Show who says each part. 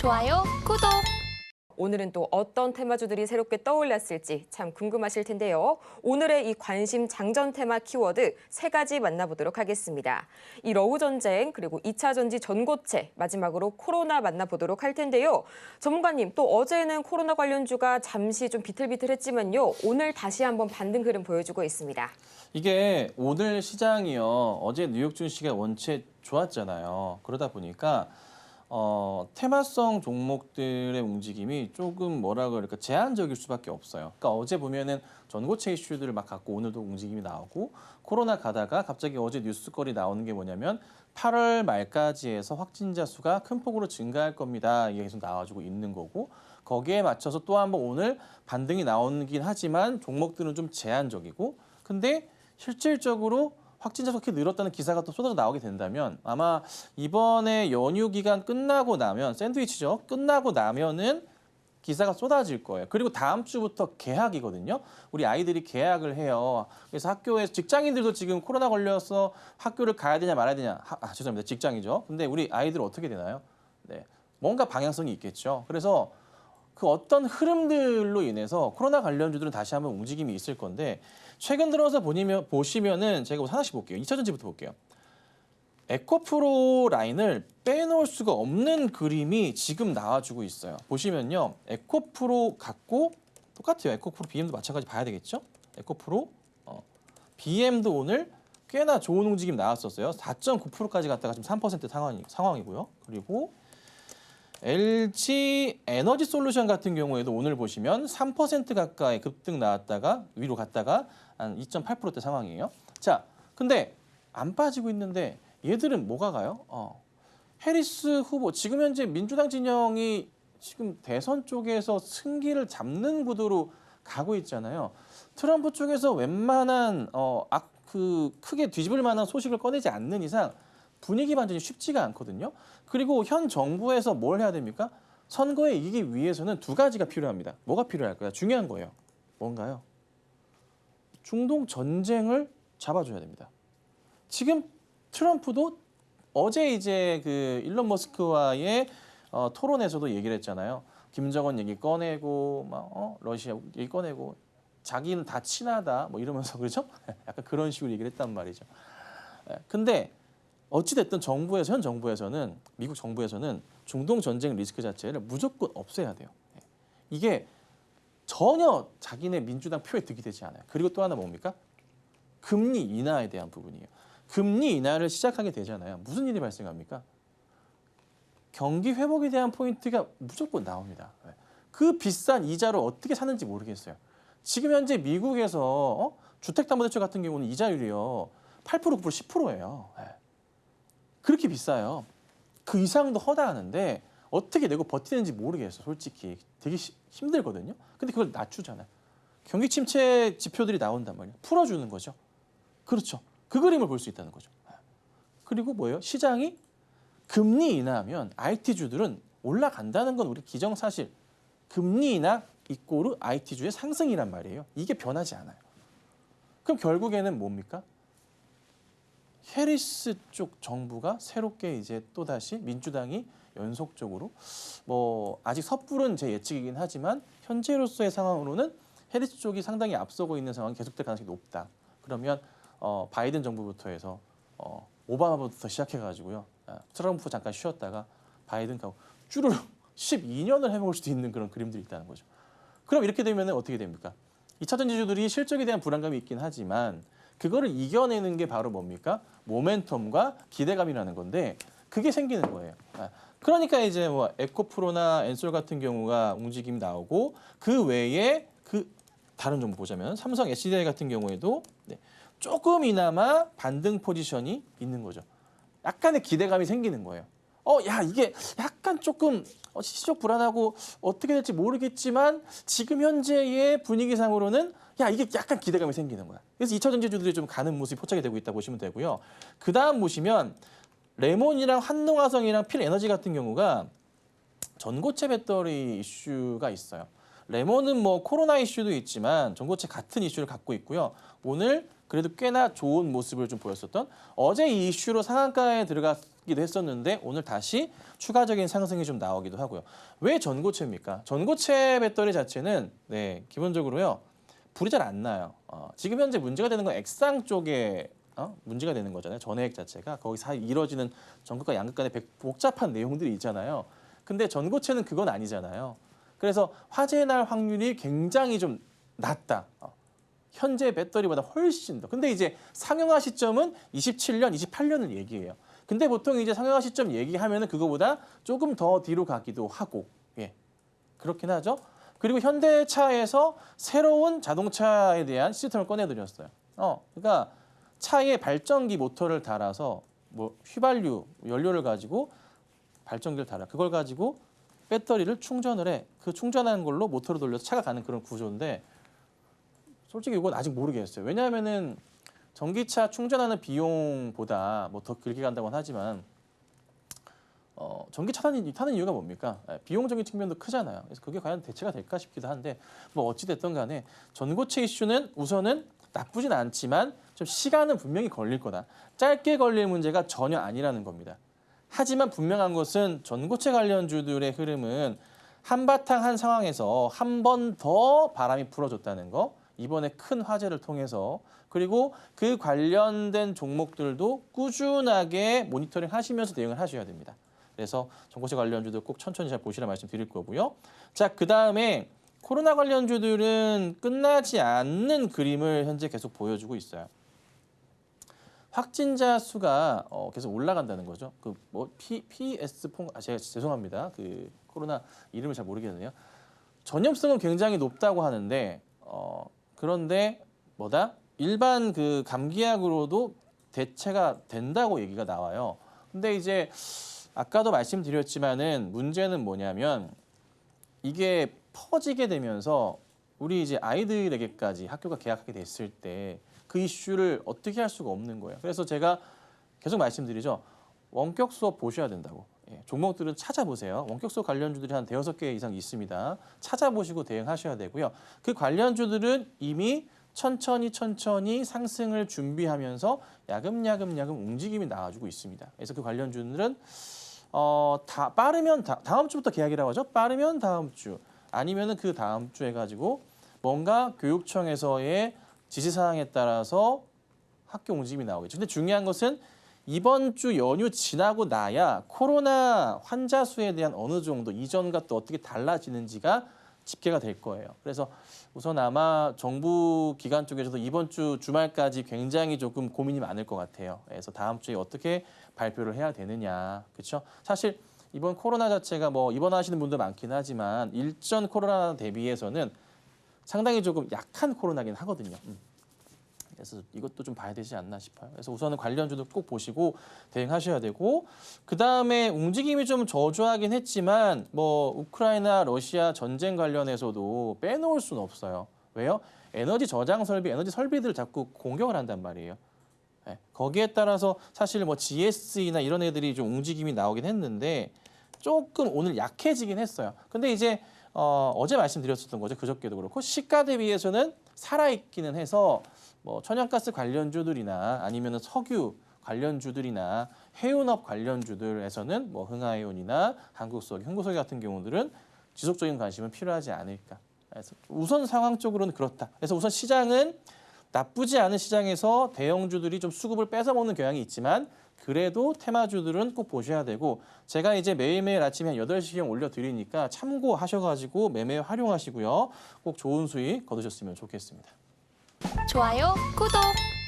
Speaker 1: 좋아요, 구독.
Speaker 2: 오늘은 또 어떤 테마주들이 새롭게 떠올랐을지 참 궁금하실 텐데요. 오늘의 이 관심 장전 테마 키워드 세 가지 만나보도록 하겠습니다. 이 러우 전쟁 그리고 2차 전지 전고체 마지막으로 코로나 만나보도록 할 텐데요. 전문가님 또 어제는 코로나 관련주가 잠시 좀 비틀비틀했지만요. 오늘 다시 한번 반등 흐름 보여주고 있습니다.
Speaker 3: 이게 오늘 시장이요. 어제 뉴욕 증시가 원체 좋았잖아요. 그러다 보니까 어, 테마성 종목들의 움직임이 조금 뭐라 그럴까 제한적일 수밖에 없어요. 그러니까 어제 보면은 전고체 이슈들을 막 갖고 오늘도 움직임이 나오고 코로나 가다가 갑자기 어제 뉴스거리 나오는 게 뭐냐면 8월 말까지 해서 확진자 수가 큰 폭으로 증가할 겁니다. 이게 계속 나와주고 있는 거고 거기에 맞춰서 또 한번 오늘 반등이 나오긴 하지만 종목들은 좀 제한적이고 근데 실질적으로 확진자 그렇게 늘었다는 기사가 또 쏟아져 나오게 된다면 아마 이번에 연휴 기간 끝나고 나면 샌드위치죠. 끝나고 나면은 기사가 쏟아질 거예요. 그리고 다음 주부터 개학이거든요. 우리 아이들이 개학을 해요. 그래서 학교에서 직장인들도 지금 코로나 걸려서 학교를 가야 되냐 말아야 되냐. 하- 아, 죄송합니다. 직장이죠. 근데 우리 아이들 어떻게 되나요? 네. 뭔가 방향성이 있겠죠. 그래서 그 어떤 흐름들로 인해서 코로나 관련주들은 다시 한번 움직임이 있을 건데 최근 들어서 보시면 보시면은 제가 하나씩 볼게요. 2차 전지부터 볼게요. 에코프로 라인을 빼놓을 수가 없는 그림이 지금 나와주고 있어요. 보시면요. 에코프로 갖고 똑같아요. 에코프로 BM도 마찬가지 봐야 되겠죠? 에코프로 어, BM도 오늘 꽤나 좋은 움직임 나왔었어요. 4.9%까지 갔다가 지금 3% 상황이, 상황이고요. 그리고 LG 에너지 솔루션 같은 경우에도 오늘 보시면 3% 가까이 급등 나왔다가 위로 갔다가 한 2.8%대 상황이에요. 자, 근데 안 빠지고 있는데 얘들은 뭐가 가요? 어. 해리스 후보 지금 현재 민주당 진영이 지금 대선 쪽에서 승기를 잡는 구도로 가고 있잖아요. 트럼프 쪽에서 웬만한 어, 악, 그 크게 뒤집을 만한 소식을 꺼내지 않는 이상 분위기 반전이 쉽지가 않거든요. 그리고 현 정부에서 뭘 해야 됩니까? 선거에 이기기 위해서는 두 가지가 필요합니다. 뭐가 필요할까요? 중요한 거예요. 뭔가요? 중동 전쟁을 잡아줘야 됩니다. 지금 트럼프도 어제 이제 그 일론 머스크와의 어, 토론에서도 얘기를 했잖아요. 김정은 얘기 꺼내고 막 어, 러시아 얘기 꺼내고 자기는 다 친하다 뭐 이러면서 그렇죠? 약간 그런 식으로 얘기를 했단 말이죠. 예, 근데 어찌 됐든 정부에서 현 정부에서는 미국 정부에서는 중동 전쟁 리스크 자체를 무조건 없애야 돼요. 예. 이게 전혀 자기네 민주당 표에 득이 되지 않아요. 그리고 또 하나 뭡니까? 금리 인하에 대한 부분이에요. 금리 인하를 시작하게 되잖아요. 무슨 일이 발생합니까? 경기 회복에 대한 포인트가 무조건 나옵니다. 네. 그 비싼 이자로 어떻게 사는지 모르겠어요. 지금 현재 미국에서 어? 주택담보대출 같은 경우는 이자율이요 8% 9% 10%예요. 그렇게 비싸요. 그 이상도 허다하는데 어떻게 내고 버티는지 모르겠어. 솔직히 되게 시- 힘들거든요. 근데 그걸 낮추잖아요. 경기 침체 지표들이 나온단 말이에요. 풀어주는 거죠. 그렇죠. 그 그림을 볼 수 있다는 거죠. 그리고 뭐예요? 시장이 금리 인하하면 IT주들은 올라간다는 건 우리 기정사실. 금리 인하 이꼬르 IT주의 상승이란 말이에요. 이게 변하지 않아요. 그럼 결국에는 뭡니까? 해리스 쪽 정부가 새롭게 이제 또 다시 민주당이 연속적으로 뭐 아직 섣부른 제 예측이긴 하지만 현재로서의 상황으로는 해리스 쪽이 상당히 앞서고 있는 상황이 계속될 가능성이 높다. 그러면 어, 바이든 정부부터 해서 어, 오바마부터 시작해가지고요. 아, 트럼프 잠깐 쉬었다가 바이든 가고 쭈르륵 12년을 해먹을 수도 있는 그런 그림들이 있다는 거죠. 그럼 이렇게 되면 어떻게 됩니까? 2차 전지주들이 실적에 대한 불안감이 있긴 하지만 그거를 이겨내는 게 바로 뭡니까? 모멘텀과 기대감이라는 건데 그게 생기는 거예요. 아, 그러니까 이제 뭐 에코프로나 엔솔 같은 경우가 움직임이 나오고 그 외에 그 다른 종목 보자면 삼성 SDI 같은 경우에도 네, 조금이나마 반등 포지션이 있는 거죠. 약간의 기대감이 생기는 거예요. 어, 야, 이게 약간 조금 어, 시적 불안하고 어떻게 될지 모르겠지만 지금 현재의 분위기상으로는 야, 이게 약간 기대감이 생기는 거야. 그래서 2차 전지주들이 좀 가는 모습이 포착이 되고 있다 보시면 되고요. 그 다음 보시면 레몬이랑 한농화성이랑 필에너지 같은 경우가 전고체 배터리 이슈가 있어요. 레몬은 뭐 코로나 이슈도 있지만 전고체 같은 이슈를 갖고 있고요. 오늘 그래도 꽤나 좋은 모습을 좀 보였었던 어제 이 이슈로 상한가에 들어가기도 했었는데 오늘 다시 추가적인 상승이 좀 나오기도 하고요. 왜 전고체입니까? 전고체 배터리 자체는 네 기본적으로요 불이 잘 안 나요. 어, 지금 현재 문제가 되는 건 액상 쪽에 어? 문제가 되는 거잖아요. 전해액 자체가 거기서 이루어지는 전극과 양극 간의 백- 복잡한 내용들이 있잖아요. 근데 전고체는 그건 아니잖아요. 그래서 화재 날 확률이 굉장히 좀 낮다. 어, 현재 배터리보다 훨씬 더. 근데 이제 상용화 시점은 27년, 28년을 얘기해요. 근데 보통 이제 상용화 시점 얘기하면은 그거보다 조금 더 뒤로 가기도 하고, 예. 그렇긴 하죠. 그리고 현대차에서 새로운 자동차에 대한 시스템을 꺼내드렸어요. 어, 그러니까 차에 발전기 모터를 달아서 뭐 휘발유 연료를 가지고 발전기를 달아 그걸 가지고 배터리를 충전을 해. 그 충전하는 걸로 모터를 돌려서 차가 가는 그런 구조인데 솔직히 이건 아직 모르겠어요. 왜냐하면은 전기차 충전하는 비용보다 뭐 더 길게 간다고는 하지만 어, 전기차 타는, 타는 이유가 뭡니까? 예, 비용적인 측면도 크잖아요. 그래서 그게 과연 대체가 될까 싶기도 한데 뭐 어찌 됐든 간에 전고체 이슈는 우선은 나쁘진 않지만 좀 시간은 분명히 걸릴 거다. 짧게 걸릴 문제가 전혀 아니라는 겁니다. 하지만 분명한 것은 전고체 관련주들의 흐름은 한바탕 한 상황에서 한 번 더 바람이 불어줬다는 거. 이번에 큰 화재를 통해서 그리고 그 관련된 종목들도 꾸준하게 모니터링 하시면서 대응을 하셔야 됩니다. 그래서 전고체 관련주들 꼭 천천히 잘 보시라 말씀드릴 거고요. 자, 그 다음에 코로나 관련주들은 끝나지 않는 그림을 현재 계속 보여주고 있어요. 확진자 수가 어, 계속 올라간다는 거죠. 그뭐 PS 퐁 아, 제가 죄송합니다. 그 코로나 이름을 잘 모르겠네요. 전염성은 굉장히 높다고 하는데 어, 그런데 뭐다? 일반 그 감기약으로도 대체가 된다고 얘기가 나와요. 근데 이제 아까도 말씀드렸지만은 문제는 뭐냐면 이게 퍼지게 되면서 우리 이제 아이들에게까지 학교가 개학하게 됐을 때 그 이슈를 어떻게 할 수가 없는 거예요. 그래서 제가 계속 말씀드리죠. 원격 수업 보셔야 된다고. 예, 종목들은 찾아보세요. 원격 수업 관련주들이 한 대여섯 개 이상 있습니다. 찾아보시고 대응하셔야 되고요. 그 관련주들은 이미 천천히 천천히 상승을 준비하면서 야금야금 야금 움직임이 나와주고 있습니다. 그래서 그 관련주들은 어, 다 빠르면 다, 다음 주부터 계약이라고 하죠. 빠르면 다음 주 아니면은 그 다음 주 해가지고 뭔가 교육청에서의 지시사항에 따라서 학교 움직임이 나오겠죠. 근데 중요한 것은 이번 주 연휴 지나고 나야 코로나 환자 수에 대한 어느 정도 이전과 또 어떻게 달라지는지가 집계가 될 거예요. 그래서 우선 아마 정부 기관 쪽에서도 이번 주 주말까지 굉장히 조금 고민이 많을 것 같아요. 그래서 다음 주에 어떻게 발표를 해야 되느냐, 그렇죠? 사실 이번 코로나 자체가 뭐 입원하시는 분도 많긴 하지만 일전 코로나 대비해서는 상당히 조금 약한 코로나긴 하거든요. 음. 그래서 이것도 좀 봐야 되지 않나 싶어요. 그래서 우선은 관련주도 꼭 보시고 대응하셔야 되고 그 다음에 움직임이 좀 저조하긴 했지만 뭐 우크라이나 러시아 전쟁 관련해서도 빼놓을 수는 없어요. 왜요? 에너지 저장 설비, 에너지 설비들을 자꾸 공격을 한단 말이에요. 예, 거기에 따라서 사실 뭐 GS나 이런 애들이 좀 움직임이 나오긴 했는데 조금 오늘 약해지긴 했어요. 근데 이제 어, 어제 말씀드렸었던 거죠. 그저께도 그렇고 시가 대비해서는 살아있기는 해서 뭐 천연가스 관련주들이나 아니면 석유 관련주들이나 해운업 관련주들에서는 뭐 흥하해운이나 한국석유, 흥국석유 같은 경우들은 지속적인 관심은 필요하지 않을까. 그래서 우선 상황적으로는 그렇다. 그래서 우선 시장은 나쁘지 않은 시장에서 대형주들이 좀 수급을 뺏어먹는 경향이 있지만 그래도 테마주들은 꼭 보셔야 되고 제가 이제 매일매일 아침에 한 8시경 올려드리니까 참고하셔가지고 매매 활용하시고요. 꼭 좋은 수익 거두셨으면 좋겠습니다.
Speaker 1: 좋아요, 구독.